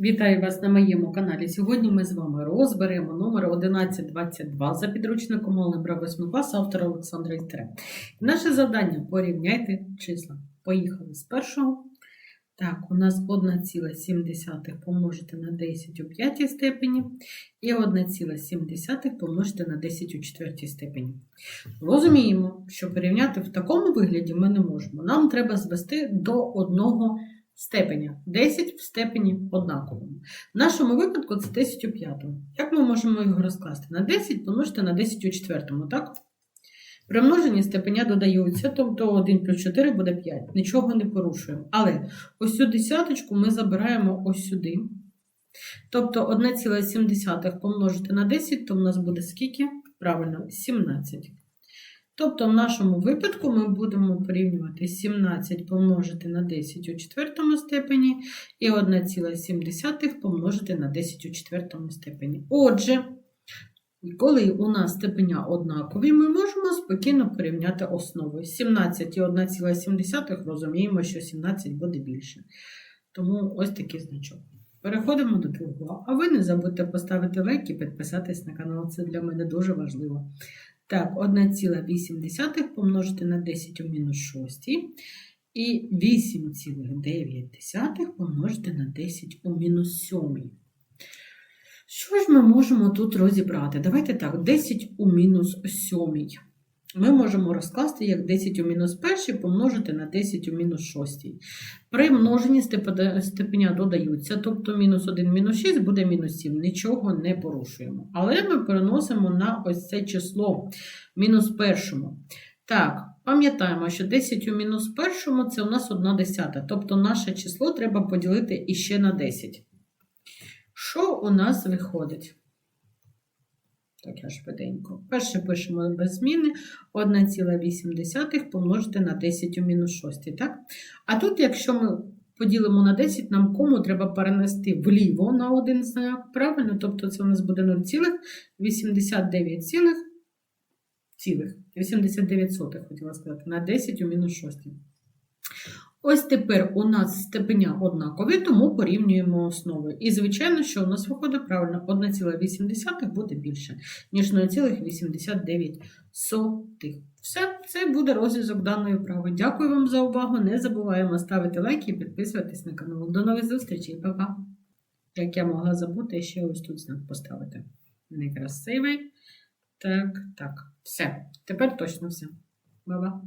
Вітаю вас на моєму каналі. Сьогодні ми з вами розберемо номер 1122 за підручником Олебра 8 класу автора Олександра Істре. Наше завдання порівняйте числа. Поїхали з першого. Так, у нас 1,7 помножити на 10 у п'ятій степені і 1,7 помножити на 10 у четвертій степені. Розуміємо, що порівняти в такому вигляді ми не можемо. Нам треба звести до одного степеня. 10 в степені однаковому. В нашому випадку це 10 у п'ятому. Як ми можемо його розкласти? На 10 помножити на 10 у четвертому, так? При множенні степеня додаються, тобто 1 плюс 4 буде 5. Нічого не порушуємо. Але ось цю десяточку ми забираємо ось сюди. Тобто 1,7 помножити на 10, то в нас буде скільки? Правильно, 17. Тобто, в нашому випадку ми будемо порівнювати 17 помножити на 10 у четвертому степені і 1,7 помножити на 10 у четвертому степені. Отже, коли у нас степеня однакові, ми можемо спокійно порівняти основи. 17 і 1,7 розуміємо, що 17 буде більше. Тому ось такий значок. Переходимо до другого. А ви не забудьте поставити лайк і підписатись на канал. Це для мене дуже важливо. Так, 1,8 помножити на 10 у мінус 6. І 8,9 помножити на 10 у мінус 7. Що ж ми можемо тут розібрати? Давайте так, 10 у мінус 7. Ми можемо розкласти як 10 у мінус 1 помножити на 10 у мінус 6. При множенні степеня додаються, тобто мінус 1 мінус 6 буде мінус 7. Нічого не порушуємо. Але ми переносимо на ось це число мінус першому. Так, пам'ятаємо, що 10 у мінус першому це у нас 1 десята. Тобто наше число треба поділити іще на 10. Що у нас виходить? Так, я швиденько. Перше пишемо без зміни 1,8 помножити на 10 у мінус 6. Так? А тут, якщо ми поділимо на 10, нам кому треба перенести вліво на один знак. Правильно? Тобто це у нас буде 0,89 цілих, цілих, 89 сотих, хотіла сказати, на 10 у мінус 6. Ось тепер у нас степеня однакові, тому порівнюємо основи. І, звичайно, що у нас виходить правильно 1,8 буде більше, ніж 0,89. Все, це буде розв'язок даної вправи. Дякую вам за увагу. Не забуваємо ставити лайки і підписуватись на канал. До нових зустрічей, Па-па! Як я могла забути, ще ось тут знак поставити. Некрасивий. Так, так. Все. Тепер точно все. Ба-ба.